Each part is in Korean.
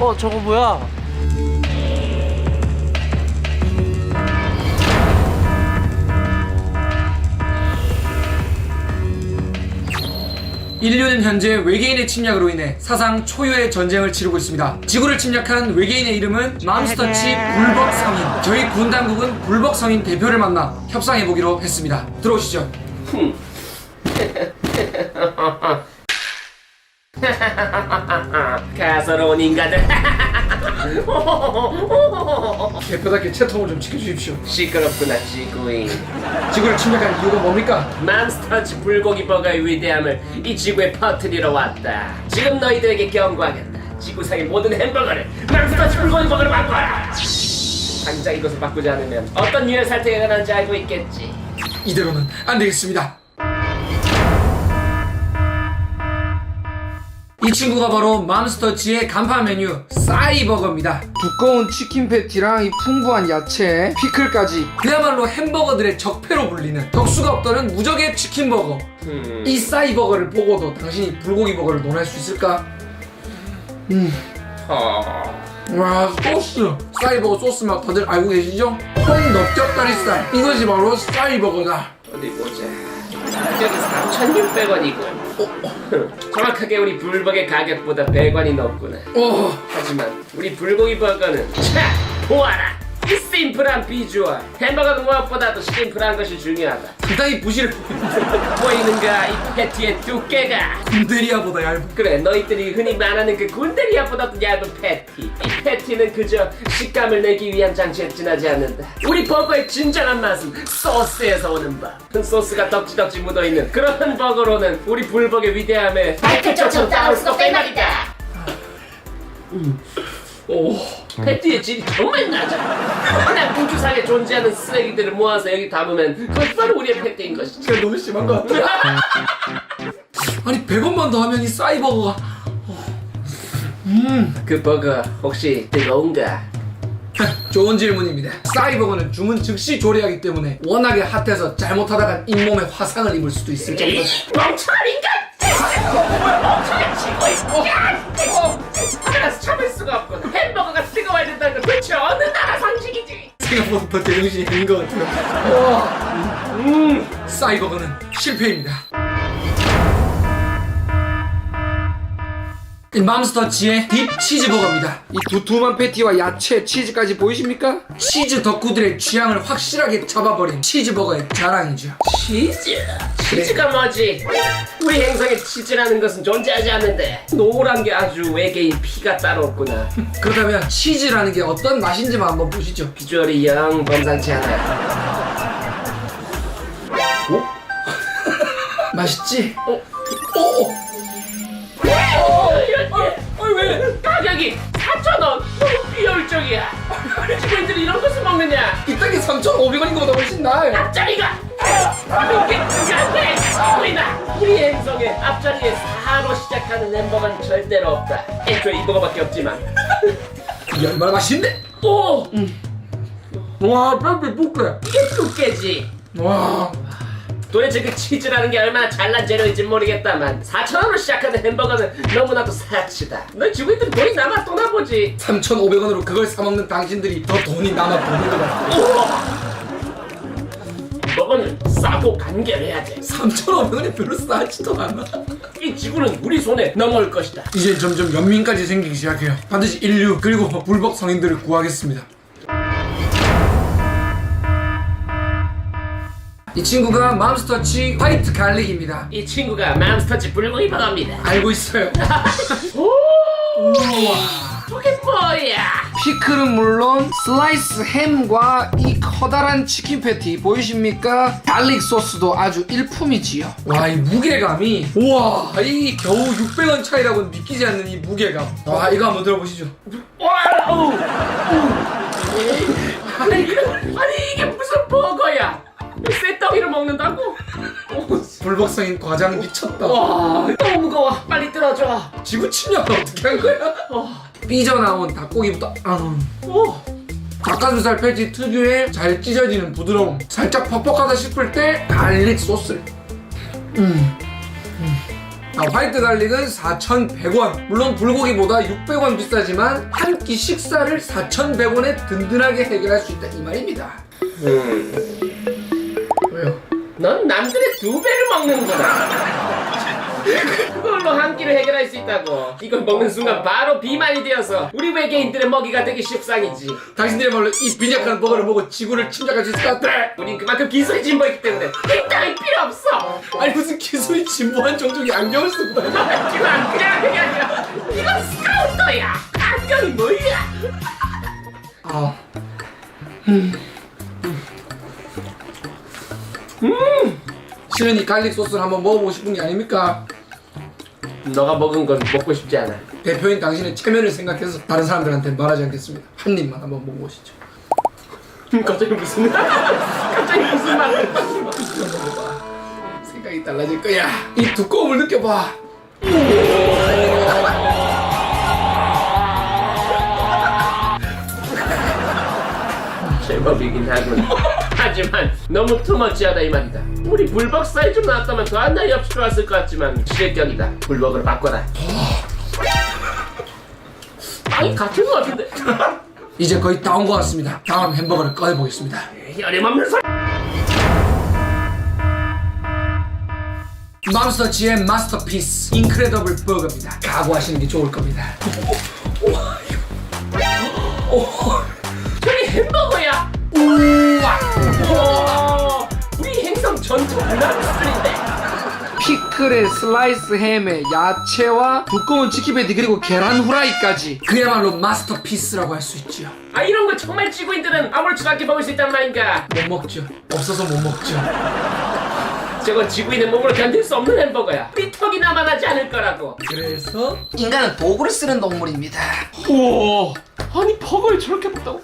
어 저거 뭐야? 인류는 현재 외계인의 침략으로 인해 사상 초유의 전쟁을 치르고 있습니다. 지구를 침략한 외계인의 이름은 맘스터치 불벅 성인. 저희 군 당국은 불벅 성인 대표를 만나 협상해 보기로 했습니다. 들어오시죠. 가서로운 인간들 대표답게 채통을 좀 지켜주십시오. 시끄럽구나 지구인 지구를 침략한 이유가 뭡니까? 맘스터치 불고기 버거의 위대함을 이 지구에 퍼뜨리러 왔다 지금 너희들에게 경고하겠다 지구상의 모든 햄버거를 맘스터치 불고기 버거로 바꿔라 당장 이것을 바꾸지 않으면 어떤 유혈 사태가 일어난지 알고 있겠지 이대로는 안 되겠습니다. 이 친구가 바로 맘스터치의 간판 메뉴 싸이버거입니다. 두꺼운 치킨 패티랑 이 풍부한 야채, 피클까지 그야말로 햄버거들의 적폐로 불리는 덕수가 없다는 무적의 치킨버거. 음. 이 싸이버거를 보고도 당신이 불고기 버거를 논할 수 있을까? 어... 와 소스 싸이버거 소스 맛 다들 알고 계시죠? 콩 넓적다리살 이것이 바로 싸이버거다. 어디 보자 가격이 3,600원이군 정확하게 우리 불버거의 가격보다 100원이 높구나. 어. 하지만 우리 불고기 버거는 차 보아라 이 심플한 비주얼. 햄버거는 무엇보다도 심플한 것이 중요하다. 상당히 부실해 보이는가? 이 패티의 두께가. 군대리아보다 얇은 그래 너희들이 흔히 말하는 그 군대리아보다도 얇은 패티. 이 패티는 그저 식감을 내기 위한 장치에 지나지 않는다. 우리 버거의 진정한 맛은 소스에서 오는 법그 소스가 덕지덕지 묻어있는 그런 버거로는 우리 불버거의 위대함에 발끝조차 따올 수 없다 이 말이다 오, 패티의 질이 정말 낮아. 그냥 우주상에 존재하는 쓰레기들을 모아서 여기 담으면 그것이 바로 우리의 패티인 것이지. 그래 너무 심한 것 같아 아니 100원만 더 하면 이 싸이버거가 그 버거 혹시 뜨거운가? 좋은 질문입니다 싸이버거는 주문 즉시 조리하기 때문에 워낙에 핫해서 잘못하다가 잇몸에 화상을 입을 수도 있을 정도 이 멍청한 인간! 멍청한 지구! 야! 하나서 참을 생각보다 더 제정신이 아닌 것 같아요. 와, 음, 싸이버거는 실패입니다 맘스터치의 딥 치즈버거입니다. 이 두툼한 패티와 야채, 치즈까지 보이십니까? 치즈 덕후들의 취향을 확실하게 잡아버린 치즈버거의 자랑이죠. 치즈? 치즈가 뭐지? 우리 행성에 치즈라는 것은 존재하지 않는데 노란 게 아주 외계인 피가 따로 없구나. 그렇다면 치즈라는 게 어떤 맛인지만 한번 보시죠. 비주얼이 영 범상치 않아. 맛있지? 어? 오! 아니 왜? 가격이 4,000원! 너무 비효율적이야! 지구인들이 이런 것을 먹느냐? 이 땅에 3,500원인 것보다 훨씬 나아요. 앞자리가 이게 안돼 보이나 우리 행성의 앞자리에 4로 시작하는 햄버거는 절대로 없다 애초에 이 버거밖에 없지만 이 얼마나 맛있는데? 오 와, 뼈비 뽀끄 이게 두께지 와, 도대체 그 치즈라는 게 얼마나 잘난 재료인지 모르겠다만 4천원으로 시작하는 햄버거는 너무나도 사치다 너 지구인들이 돈이 남아 또 나보지 3,500원으로 그걸 사먹는 당신들이 더 돈이 남아 보는 것 같아요. 버거는 싸고 간결해야 돼 3,500원이 별로 싸지도 않아. 이 지구는 우리 손에 넘어올 것이다 이제 점점 연민까지 생기기 시작해요. 반드시 인류 그리고 불법 성인들을 구하겠습니다. 이 친구가 맘스터치 화이트 갈릭입니다. 이 친구가 맘스터치 불고기 버거입니다 알고 있어요. 저게 뭐야 피클은 물론 슬라이스 햄과 이 커다란 치킨 패티 보이십니까? 갈릭 소스도 아주 일품이지요. 와 이 무게감이 우와 이 겨우 600원 차이라고 느끼지 않는 이 무게감. 와 이거 한번 들어보시죠. 와우! 아니, 그- 아니 이게 무슨 버거야? 쇠덩이를 먹는다고? 불법성인 과장 미쳤다. 와 너무 무거워 빨리 뜯어줘 지구 침략을 어떻게 한 거야? 삐져 나온 닭고기부터 아. 오, 닭가슴살 패티 특유의 잘 찢어지는 부드러움 살짝 퍽퍽하다 싶을 때 갈릭 소스를 음. 음. 자, 화이트 갈릭은 4,100원. 물론 불고기보다 600원 비싸지만 한 끼 식사를 4,100원에 든든하게 해결할 수 있다 이 말입니다. 음, 두 배를 먹는 거다. 그걸로 한 끼를 해결할 수 있다고. 이걸 먹는 순간 바로 비만이 되어서 우리 외계인들의 먹이가 되기 십상이지. 당신들의 말로 이 빈약한 버거를 먹고 지구를 침략할 수 있을 것 같아. 우린 그만큼 기술이 진보했기 때문에 일당이 필요 없어. 아니 무슨 기술이 진보한 종족이 안경을 쓰고 다녀. 하지만 그냥 그게 아니라 이건 스카우터야. 안경이 뭐야? 아, 실은 이 갈릭 소스를 한번 먹어보고 싶은 게 아닙니까? 너가 먹은 건 먹고 싶지 않아. 대표인 당신의 체면을 생각해서 다른 사람들한테 말하지 않겠습니다. 한 입만 한번 먹어보시죠. 갑자기 무슨 갑자기 무슨 말을? 생각이 달라질 거야. 이 두꺼움을 느껴봐. 제법이긴 하군. 하지만 너무 투머치하다 이 말이다. 우리 불벅 사이즈로 나왔다면 더한 나위 없이 좋았을 것 같지만 실격이다. 불벅으로 바꿔라. 아니 같은 것 같은데. 이제 거의 다 온 것 같습니다. 다음 햄버거를 꺼내보겠습니다. 열애없는 소리. 맘스터치의 마스터피스 인크레더블 버거입니다. 각오하시는 게 좋을 겁니다. 저기 햄버거야. 우와! 오, 우리 행성 전투 문화미술인데. 피클에 슬라이스 햄에 야채와 두꺼운 치킨 패티 그리고 계란 후라이까지 그야말로 마스터피스라고 할 수 있지요. 아 이런 거 정말 지구인들은 아무렇지도 않게 먹을 수 있단 말인가. 못 먹죠. 없어서 못 먹죠. 저건 지구인의 몸으로 견딜 수 없는 햄버거야. 삐턱이 남아나지 않을 거라고. 그래서 인간은 도구를 쓰는 동물입니다. 우와. 아니 버거를 저렇게 먹다고?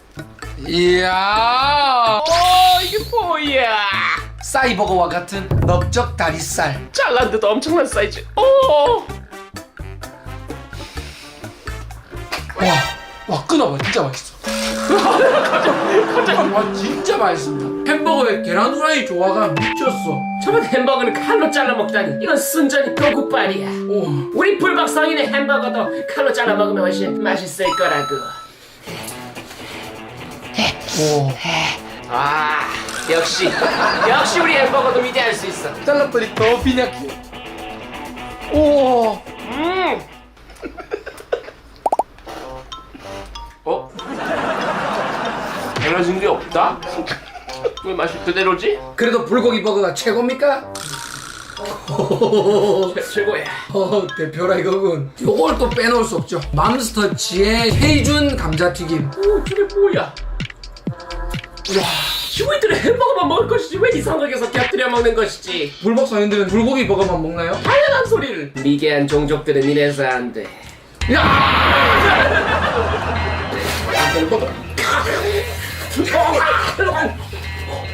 이야 어 이게 뭐야? 사이버거와 같은 넓적 다리살 잘랐는데도 엄청난 사이즈. 오. 와, 와 끊어봐 진짜 맛있어 와 진짜 맛있습니다 햄버거에 계란 후라이 조화가 미쳤어 저런 햄버거는 칼로 잘라 먹다니. 이건 순전히 도구빨이야. 오, 우리 불박 성인의 햄버거도 칼로 잘라 먹으면 훨씬 맛있을 거라고. 오. 아 역시 역시 우리 햄버거도 위대할 수 있어. 더 빈약해 오 음. 어? 달라진 게 없다? 왜 맛이 그대로지? 그래도 불고기 버거가 최고입니까? 최, 최고야. 어, 대표라 이거군 요걸 또 빼놓을 수 없죠 맘스터치의 헤이준 감자튀김 오 저게 뭐야? 와 지구인들은 햄버거만 먹을 것이지 왜 이상하게서 곁들여 먹는 것이지? 불법 성인들은 불고기 버거만 먹나요? 당연한 소리를. 미개한 종족들은 이래서 안 돼.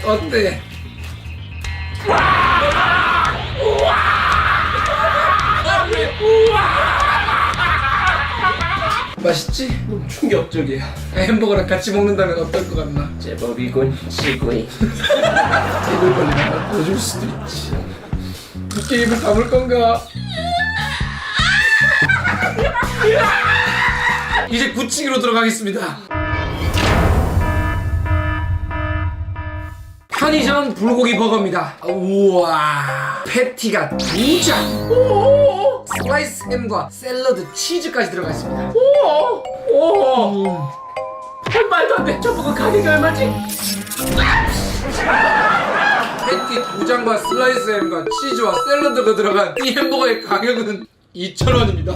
어때? 맛있지? 충격적이야. 햄버거랑 같이 먹는다면 어떨 것 같나? 제법이군 지구인. 입을 벌리면 보여줄 수도 있지. 두께 입을 담을 건가? 이제 굳히기로 들어가겠습니다. 편의점 불고기 버거입니다. 우와, 패티가 두 장, 오, 슬라이스 햄과 샐러드, 치즈까지 들어가 있습니다. 오, 오. 한 말도 안 돼. 그 가격이 얼마지? 패티 두 장과 슬라이스 햄과 치즈와 샐러드가 들어간 이 햄버거의 가격은 2,000원입니다.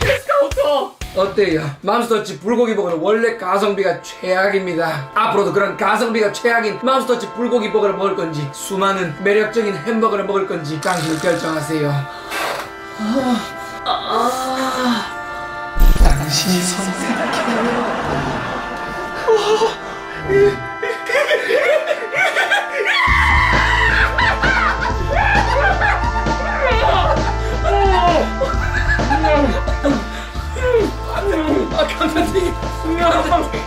디스카운터. 어때요? 맘스터치 불고기 버거는 원래 가성비가 최악입니다. 앞으로도 그런 가성비가 최악인 맘스터치 불고기 버거를 먹을 건지 수많은 매력적인 햄버거를 먹을 건지 당신이 결정하세요. 당신이 선택해. 아 감사합니다.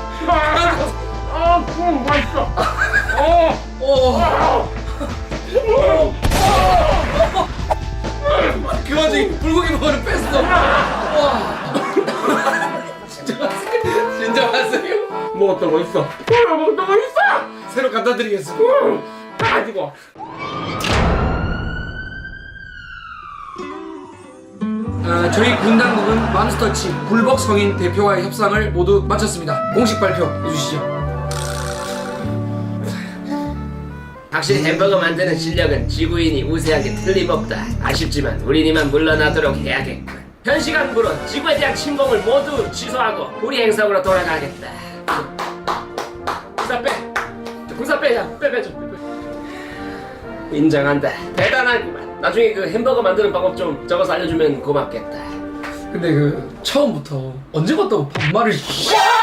아, 그럼 맛있어. 오. 그만 불고기 불고기 먹으러 뺐어. 와. 진정하세요. 진정하세요. 뭐 어떤 거 있어? 어, 뭐 어떤 거 있어? 새로 갖다. 응, 가지고. 아, 저희 군당국은 맘스터치 불법 성인 대표와의 협상을 모두 마쳤습니다. 공식 발표 해주시죠. 확실히 햄버거 만드는 실력은 지구인이 우세한 게 틀림없다. 아쉽지만 우린 이만 물러나도록 해야겠군. 현 시간부로 지구에 대한 침공을 모두 취소하고 우리 행성으로 돌아가겠다. 군사 빼. 군사 빼자. 빼빼 좀. 빼, 빼. 인정한다. 대단하구만. 나중에 그 햄버거 만드는 방법 좀 적어서 알려주면 고맙겠다. 근데 그 처음부터 언제 봤다고 반말을 야!